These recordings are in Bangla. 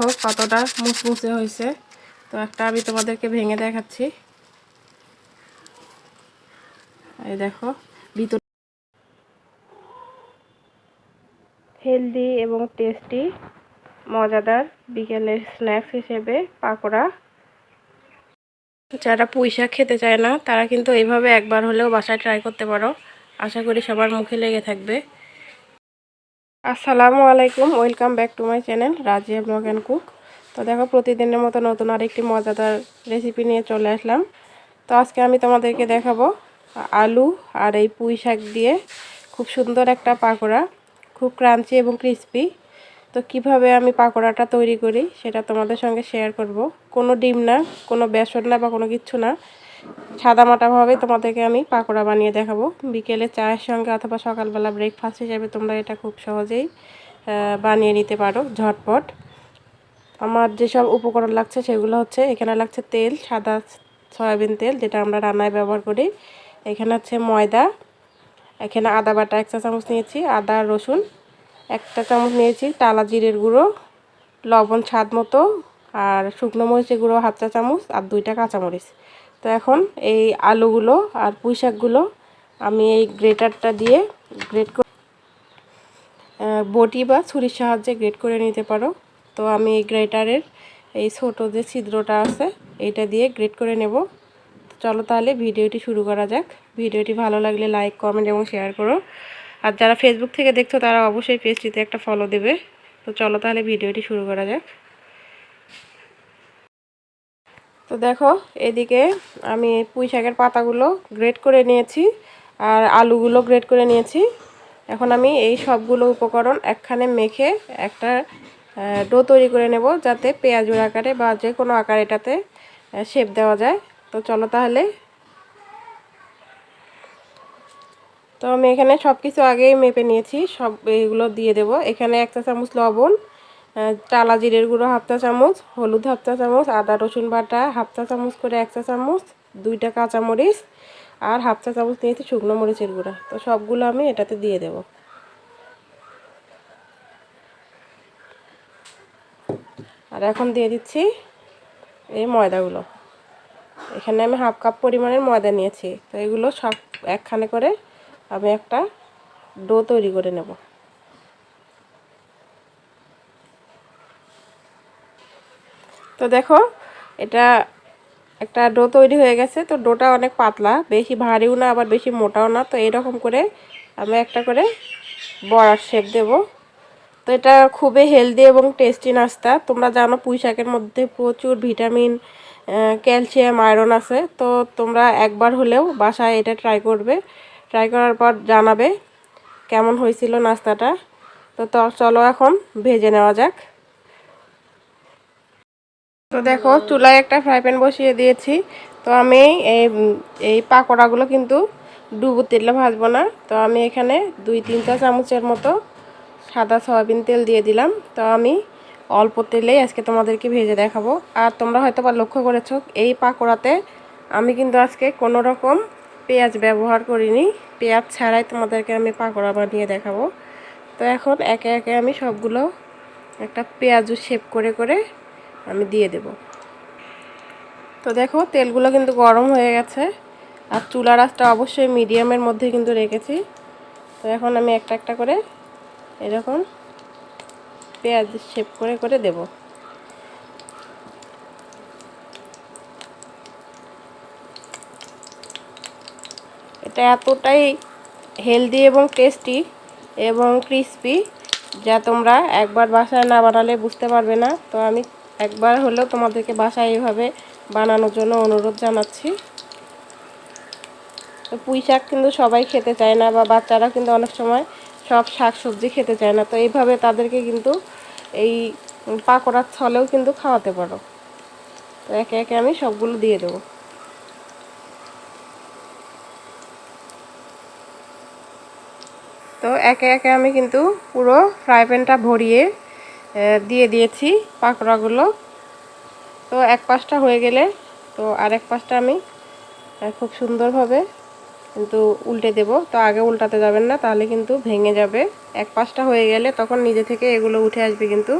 দেখো কতটা মুচমুচে হয়েছে। তো একটা আমি তোমাদেরকে ভেঙে দেখাচ্ছি। এই দেখো, ভিতর হেলদি এবং টেস্টি, মজাদার বিকেলের স্ন্যাক্স হিসেবে পাকোড়া। যারা পুঁই শাক খেতে চায় না, তারা কিন্তু এইভাবে একবার হলেও বাসায় ট্রাই করতে পারো। আশা করি সবার মুখে লেগে থাকবে। আসসালামু আলাইকুম, welcome back to my channel Razia blog and cook. তো দেখো, প্রতিদিনের মতো নতুন আরেকটি মজাদার রেসিপি নিয়ে চলে আসলাম। তো আজকে আমি তোমাদেরকে দেখাবো আলু আর এই পুঁই শাক দিয়ে খুব সুন্দর একটা পাকোড়া, খুব ক্রাঞ্চি এবং ক্রিস্পি। তো কীভাবে আমি পাকোড়াটা তৈরি করি, সেটা তোমাদের সঙ্গে শেয়ার করব। কোনো ডিম না, কোনো বেসন না বা কোনো কিছু না। সাদামাটাভাবে তোমাদেরকে আমি পাকোড়া বানিয়ে দেখাবো। বিকেলে চায়ের সঙ্গে অথবা সকালবেলা ব্রেকফাস্ট হিসেবে তোমরা এটা খুব সহজেই বানিয়ে নিতে পারো ঝটপট। আমার যেসব উপকরণ লাগছে সেগুলো হচ্ছে, এখানে লাগছে তেল, সাদা সয়াবিন তেল, যেটা আমরা রান্নায় ব্যবহার করি। এখানে হচ্ছে ময়দা, এখানে আদা বাটা এক চা চামচ নিয়েছি, আদা, রসুন একটা চামচ নিয়েছি, টালা জিরের গুঁড়ো, লবণ স্বাদ মতো, আর শুকনো মরিচের গুঁড়ো হাফ চা চামচ, আর দুইটা কাঁচামরিচ। তো এখন এই আলুগুলো আর পুঁই শাকগুলো আমি এই গ্রেটারটা দিয়ে গ্রেট বটি বা ছুরির সাহায্যে গ্রেট করে নিতে পারো। তো আমি এই গ্রেটারের এই ছোটো যে ছিদ্রটা আছে, এইটা দিয়ে গ্রেট করে নেব। চলো তাহলে ভিডিওটি শুরু করা যাক। ভিডিওটি ভালো লাগলে লাইক, কমেন্ট এবং শেয়ার করো। আর যারা ফেসবুক থেকে দেখছ, তারা অবশ্যই পেজটিতে একটা ফলো দেবে। তো চলো তাহলে ভিডিওটি শুরু করা যাক। তো দেখো, এদিকে আমি পুঁই শাকের পাতাগুলো গ্রেট করে নিয়েছি আর আলুগুলো গ্রেট করে নিয়েছি। এখন আমি এই সবগুলো উপকরণ একখানে মেখে একটা ডো তৈরি করে নেব যাতে পেঁয়াজুর আকারে বা যে কোনো আকার এটাতে শেপ দেওয়া যায়। তো চলো তাহলে। তো আমি এখানে সব কিছু আগেই মেপে নিয়েছি, সব এইগুলো দিয়ে দেব। এখানে এক চা চামচ লবণ টালা জিরের গুঁড়ো হাফ চা চামচ, হলুদ হাফ চা চামচ, আদা, রসুন বাটা হাফ চা চামচ করে এক চা চামচ, দুইটা কাঁচামরিচ আর হাফ চা চামচ নিয়েছি শুকনো মরিচের গুঁড়া। তো সবগুলো আমি এটাতে দিয়ে দেব। আর এখন দিয়ে দিচ্ছি এই ময়দাগুলো। এখানে আমি হাফ কাপ পরিমাণের ময়দা নিয়েছি। তো এগুলো সব একখানে করে আমি একটা ডো তৈরি করে নেব। তো দেখো, এটা একটা ডো তৈরি হয়ে গেছে। তো ডোটা অনেক পাতলা, বেশি ভারীও না, আবার বেশি মোটাও না। তো এরকম করে আমি একটা করে বড়ার শেপ দেব। তো এটা খুবই হেলদি এবং টেস্টি নাস্তা। তোমরা জানো পুঁই শাকের মধ্যে প্রচুর ভিটামিন ক্যালসিয়াম আয়রন আছে। তো তোমরা একবার হলেও বাসায় এটা ট্রাই করবে। ট্রাই করার পর জানাবে কেমন হয়েছিল নাস্তাটা। তো, চলো এখন ভেজে নেওয়া যাক। তো দেখো, চুলায় একটা ফ্রাই প্যান বসিয়ে দিয়েছি। তো আমি এই এই পাকোড়াগুলো কিন্তু ডুবো তেলে ভাজবো না। তো আমি এখানে দুই, তিন চা চামচের মতো সাদা সয়াবিন তেল দিয়ে দিলাম। তো আমি অল্প তেলেই আজকে তোমাদেরকে ভেজে দেখাবো। আর তোমরা হয়তো বা লক্ষ্য করেছ, এই পাকোড়াতে আমি কিন্তু আজকে কোনো রকম পেঁয়াজ ব্যবহার করিনি। পেঁয়াজ ছাড়াই তোমাদেরকে আমি পাকোড়া বানিয়ে দেখাবো। তো এখন একে একে আমি সবগুলো একটা পেঁয়াজু শেপ করে করে আমি দিয়ে দেব। তো দেখো, তেলগুলো কিন্তু গরম হয়ে গেছে। আর চুলা রাসটা অবশ্যই মিডিয়ামের মধ্যে কিন্তু রেখেছি। তো এখন আমি একটা একটা করে এরকম পেঁয়াজ শেপ করে করে দেবো। এটা এতটাই হেলদি এবং টেস্টি এবং ক্রিসপি যা তোমরা একবার বাসায় না বানালে বুঝতে পারবে না। তো আমি একবার হলেও তোমাদেরকে বাসায় এইভাবে বানানোর জন্য অনুরোধ জানাচ্ছি। তো পুঁই শাক কিন্তু সবাই খেতে চায় না বা বাচ্চারা কিন্তু অনেক সময় সব শাক সবজি খেতে চায় না। তো এইভাবে তাদেরকে কিন্তু এই পাকোড়ার ছলেও কিন্তু খাওয়াতে পারো। তো একে একে আমি সবগুলো দিয়ে দেবো। তো একে একে আমি কিন্তু পুরো ফ্রাই প্যানটা ভরিয়ে দিয়ে দিয়েছি পাকোড়াগুলো। তো এক পাশটা হয়ে গেলে, তো আরেক পাশটা আমি খুব সুন্দরভাবে কিন্তু উল্টে দেব। তো আগে উল্টাতে যাবেন না, তাহলে কিন্তু ভেঙে যাবে। এক পাশটা হয়ে গেলে তখন নিজে থেকে এগুলো উঠে আসবে কিন্তু।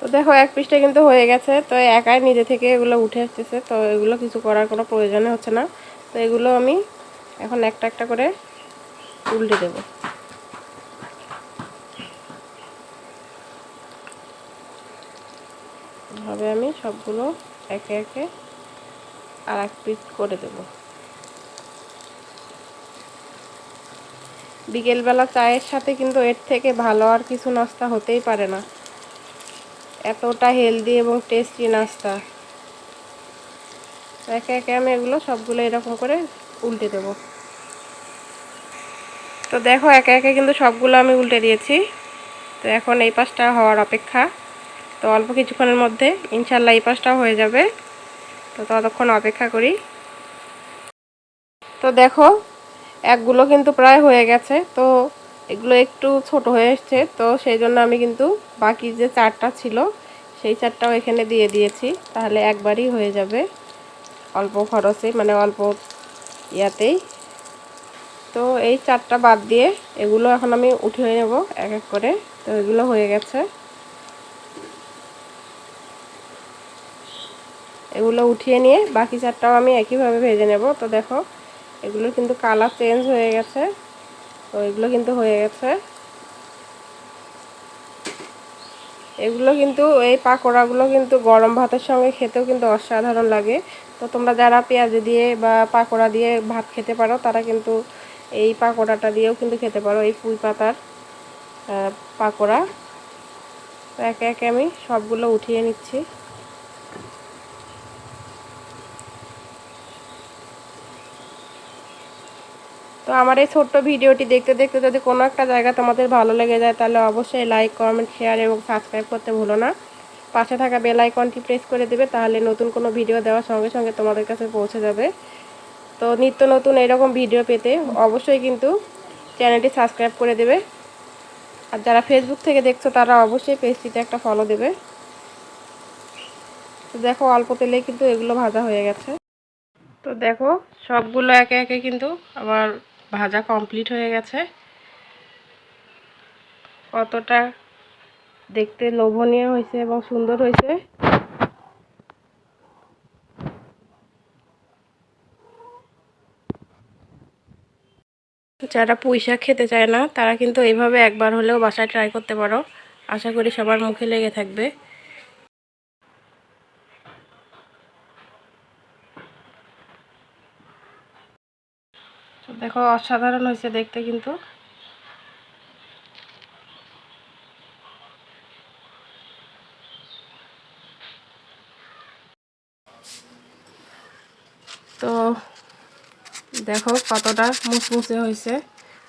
তো দেখো, এক পিসটা কিন্তু হয়ে গেছে। তো একাই নিজে থেকে এগুলো উঠে আসতেছে। তো এগুলো কিছু করার কোনো প্রয়োজনে হচ্ছে না। তো এগুলো আমি এখন একটা একটা করে উল্টে দেব। ভাবে আমি সবগুলো একে একে আর এক পিস করে দেব। বিকেলবেলা চায়ের সাথে কিন্তু এর থেকে ভালো আর কিছু নাস্তা হতেই পারে না। এতটা হেলদি এবং টেস্টি নাস্তা। একে একে আমি এগুলো সবগুলো এরকম করে উল্টে দেব। তো দেখো, একে একে কিন্তু সবগুলো আমি উল্টে দিয়েছি। তো এখন এই পাশটা হওয়ার অপেক্ষা। তো অল্প কিছুক্ষণের মধ্যে ইনশাল্লাহ এই পাশটাও হয়ে যাবে। তো ততক্ষণ অপেক্ষা করি। তো দেখো, একগুলো কিন্তু প্রায় হয়ে গেছে। তো এগুলো একটু ছোট হয়ে এসছে। তো সেই জন্য আমি কিন্তু বাকি যে চারটা ছিল, সেই চারটাও এখানে দিয়ে দিয়েছি। তাহলে একবারই হয়ে যাবে অল্প খরচে মানে অল্প ইয়াতেই। তো এই চারটা বাদ দিয়ে এগুলো এখন আমি উঠিয়ে নেব এক এক করে। তো এগুলো হয়ে গেছে। এগুলো উঠিয়ে নিয়ে বাকি চারটাও আমি একইভাবে ভেজে নেব। তো দেখো এগুলো কিন্তু কালার চেঞ্জ হয়ে গেছে। তো এগুলো কিন্তু হয়ে গেছে। এগুলো কিন্তু, এই পাকোড়াগুলো কিন্তু গরম ভাতের সঙ্গে খেতেও কিন্তু অসাধারণ লাগে। তো তোমরা যারা পেঁয়াজ দিয়ে বা পাকোড়া দিয়ে ভাত খেতে পারো, তারা কিন্তু এই পাকোড়াটা দিয়েও কিন্তু খেতে পারো, এই পুঁই পাতার পাকোড়া। তো একে একে আমি সবগুলো উঠিয়ে নিচ্ছি। তো আমার এই ছোট্ট ভিডিওটি দেখতে দেখতে যদি কোনো একটা জায়গা তোমাদের ভালো লেগে যায়, তাহলে অবশ্যই লাইক কমেন্ট শেয়ার এবং সাবস্ক্রাইব করতে ভুলো না। পাশে থাকা বেল আইকনটি প্রেস করে দেবে, তাহলে নতুন কোনো ভিডিও দেওয়ার সঙ্গে সঙ্গে তোমাদের কাছে পৌঁছে যাবে। তো নিত্য নতুন এরকম ভিডিও পেতে অবশ্যই কিন্তু চ্যানেলটি সাবস্ক্রাইব করে দেবে। আর যারা ফেসবুক থেকে দেখছ, তারা অবশ্যই পেজটিতে একটা ফলো দেবে। তো দেখো, অল্প তেলেই কিন্তু এগুলো ভাজা হয়ে গেছে। তো দেখো, সবগুলো একে একে কিন্তু আবার ভাজা কমপ্লিট হয়ে গেছে। কতটা দেখতে লোভনীয় হয়েছে এবং সুন্দর হয়েছে। যারা শাক খেতে চায় না, তারা কিন্তু এইভাবে একবার হলেও বাসায় ট্রাই করতে পারো। আশা করি সবার মুখে লেগে থাকবে। দেখো, অসাধারণ হয়েছে দেখতে কিন্তু। তো দেখো কতটা মুচমুচে হয়েছে।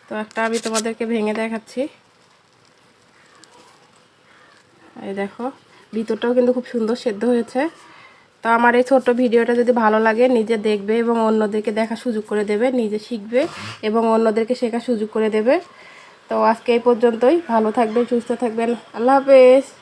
তো একটা আমি তোমাদেরকে ভেঙে দেখাচ্ছি। এই দেখো, ভিতরটাও কিন্তু খুব সুন্দর সেদ্ধ হয়েছে। তো আমার এই ছোট্ট ভিডিওটা যদি ভালো লাগে, নিজে দেখবে এবং অন্যদেরকে দেখা সুযোগ করে দেবে, নিজে শিখবে এবং অন্যদেরকে শেখার সুযোগ করে দেবে। তো আজকে এই পর্যন্তই। ভালো থাকবেন, সুস্থ থাকবেন। আল্লাহ হাফেজ।